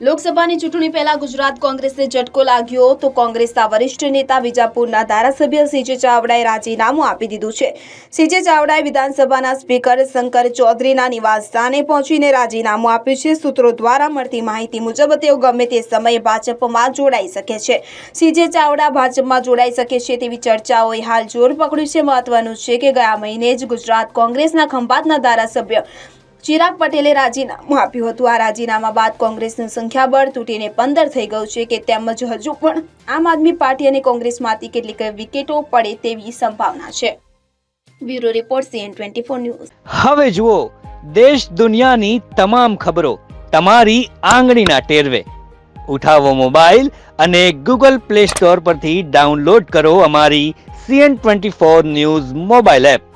લોકસભાની ચૂંટણી પહેલા ગુજરાત કોંગ્રેસને ઝટકો લાગ્યો તો કોંગ્રેસના વરિષ્ઠ નેતા વિજાપુરના ધારાસભ્ય સીજે ચાવડાએ રાજીનામું આપી દીધું છે. સીજે ચાવડાએ વિધાનસભાના સ્પીકર શંકર ચૌધરીના નિવાસસ્થાને પહોંચીને રાજીનામું આપ્યું છે. સૂત્રો દ્વારા મળતી માહિતી મુજબ તેઓ ગમે તે સમયે ભાજપમાં જોડાઈ શકે છે. સીજે ચાવડા ભાજપમાં જોડાઈ શકે છે તેવી ચર્ચાઓએ હાલ જોર પકડ્યું છે. મહત્વનું છે કે ગયા મહિને જ ગુજરાત કોંગ્રેસના ખંભાતના ધારાસભ્ય ચિરાગ પટેલે રાજીનામું આપ્યું હતું. આ રાજીનામા બાદ કોંગ્રેસનું સંખ્યાબળ તૂટીને પંદર થઈ ગયું છે કે તેમજ હજુ પણ આમ આદમી પાર્ટી અને કોંગ્રેસમાંથી કેટલીક વિકેટો પડે તેવી સંભાવના છે. Bureau report CN twenty four news. હવે જુઓ, દેશ દુનિયાની તમામ ખબરો તમારી આંગળીના ટેરવે. ઉઠાવો મોબાઈલ અને ગૂગલ પ્લે સ્ટોર પરથી ડાઉનલોડ કરો અમારી CN twenty four news mobile app.